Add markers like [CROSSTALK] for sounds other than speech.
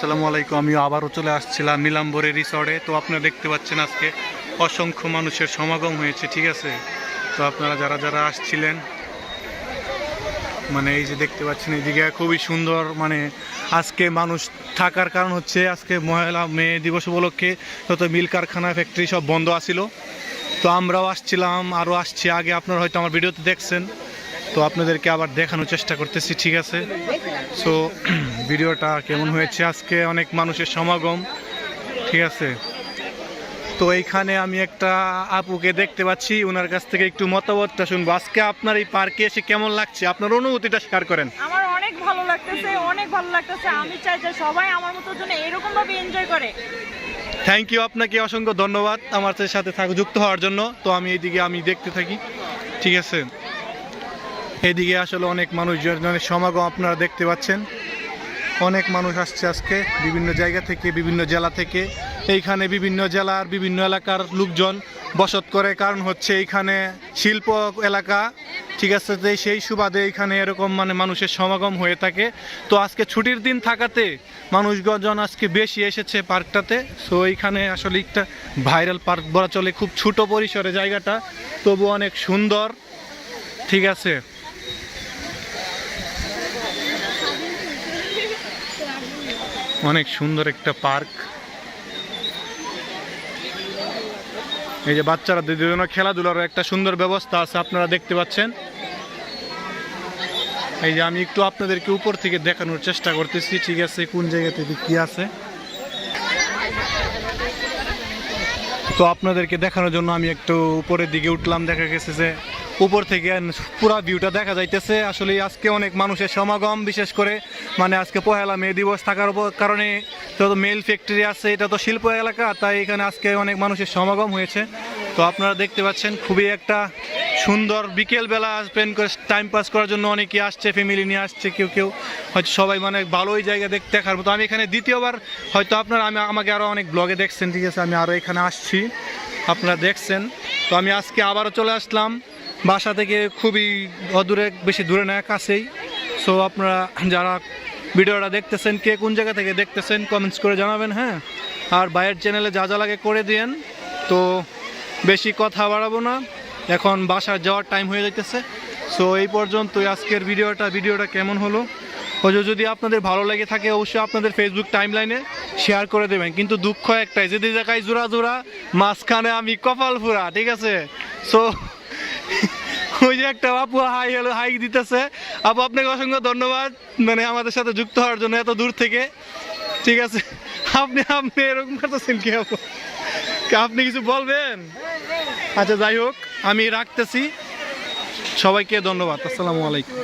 আসসালামু আলাইকুম। আমি আবারও চলে আসছিলাম নীলাম্বরের রিসর্টে। তো আপনারা দেখতে পাচ্ছেন আজকে অসংখ্য মানুষের সমাগম হয়েছে, ঠিক আছে? তো আপনারা যারা যারা আসছিলেন মানে এই যে দেখতে পাচ্ছেন এইদিকে খুবই সুন্দর মানে আজকে মানুষ থাকার কারণ হচ্ছে আজকে মহিলা মেয়ে দিবস উপলক্ষে যত মিল কারখানা, ফ্যাক্টরি সব বন্ধ আছিল। তো আমরাও আসছিলাম, আরও আসছি। আগে আপনারা হয়তো আমার ভিডিওতে দেখছেন। তো আপনাদেরকে আবার দেখানোর চেষ্টা করতেছি ঠিক আছে? সো [CLEARS THROAT] ভিডিওটা কেমন হয়েছে? আজকে অনেক মানুষের সমাগম ঠিক আছে? তো এইখানে আমি একটা আপুকে দেখতে পাচ্ছি ওনার কাছ থেকে একটু মতামতটা শুনব। আজকে আপনার এই পার্কে এসে কেমন লাগছে? আপনার অনুভূতিটা শেয়ার করেন। আমার অনেক ভালো লাগতেছে অনেক ভালো লাগতেছে। আমি চাই যে সবাই আমার মতো জন্য এরকম ভাবে এনজয় করে। থ্যাংক ইউ আপনাকে অসংখ্য ধন্যবাদ আমার সাথে যুক্ত হওয়ার জন্য। তো আমি এইদিকে আমি দেখতে থাকি ঠিক আছে? এদিকে আসলে অনেক মানুষজনের সমাগম আপনারা দেখতে পাচ্ছেন। অনেক মানুষ আসছে আজকে বিভিন্ন জায়গা থেকে, বিভিন্ন জেলা থেকে। এইখানে বিভিন্ন জেলার, বিভিন্ন এলাকার লোকজন বসত করে। কারণ হচ্ছে এইখানে শিল্প এলাকা, ঠিক আছে তো সেই সুবাদে এইখানে এরকম মানে মানুষের সমাগম হয়ে থাকে। তো আজকে ছুটির দিন থাকাতে মানুষজন আজকে বেশি এসেছে পার্কটাতে। সো এইখানে আসলে একটা ভাইরাল পার্ক বলা চলে, খুব ছোট পরিসরে জায়গাটা, তবু অনেক সুন্দর, ঠিক আছে। অনেক সুন্দর একটা পার্ক। এই যে বাচ্চারা জন্য খেলাধুলার একটা সুন্দর ব্যবস্থা আছে, আপনারা দেখতে পাচ্ছেন। এই যে আমি একটু আপনাদেরকে উপর থেকে দেখানোর চেষ্টা করতেছি, ঠিক আছে, কোন জায়গা থেকে কি আছে। তো আপনাদেরকে দেখানোর জন্য আমি একটু উপরের দিকে উঠলাম, দেখা গেছে যে উপর থেকে পুরো ভিউটা দেখা যাইতেছে। আসলে আজকে অনেক মানুষের সমাগম, বিশেষ করে মানে আজকে পহেলা মে দিবস থাকার কারণে তো মেল ফ্যাক্টরি আছে, এটা তো শিল্প এলাকা, তাই এখানে আজকে অনেক মানুষের সমাগম হয়েছে। তো আপনারা দেখতে পাচ্ছেন, খুবই একটা সুন্দর বিকেলবেলা স্পেন্ড করে টাইম পাস করার জন্য অনেকে আসছে ফ্যামিলি নিয়ে আসছে, কেউ কেউ। হয়তো সবাই মানে ভালোই জায়গা দেখতে দেখার মতো। আমি এখানে দ্বিতীয়বার, হয়তো আপনারা, আমি, আমাকে আরও অনেক ব্লগে দেখছেন, ঠিক আছে? আমি আরও এখানে আসছি। আপনারা দেখছেন। তো আমি আজকে আবারও চলে আসলাম। বাসা থেকে খুবই অদূরে, বেশি দূরে না, কাছেই। সো আপনারা যারা ভিডিওটা দেখতেছেন, কে কোন জায়গা থেকে দেখতেছেন কমেন্টস করে জানাবেন হ্যাঁ? আর বাইরের চ্যানেলে যা যা লাগে করে দিয়েন। তো, বেশি কথা বাড়াবো না। এখন বাসার যাওয়ার টাইম হয়ে যাইতেছে। সো এই পর্যন্তই আজকের ভিডিওটা। ভিডিওটা কেমন হলো? ও যদি আপনাদের ভালো লেগে থাকে, অবশ্যই আপনাদের ফেসবুক টাইমলাইনে শেয়ার করে দেবেন। কিন্তু দুঃখ একটাই, যদি জায়গায় জোড়া জোড়া, মাঝখানে আমি কপাল ফুরা, ঠিক আছে? সো ওই যে একটা আপু হাই হলো হাই দিতেছে। আপু, আপনাকে অসংখ্য ধন্যবাদ মানে আমাদের সাথে যুক্ত হওয়ার জন্য এত দূর থেকে। ঠিক আছে? আপনি আপনি এরকম করতেছেন কি আপু? আপনি কিছু বলবেন? আচ্ছা যাই হোক, আমি রাখতেছি। সবাইকে ধন্যবাদ। আসসালামু আলাইকুম।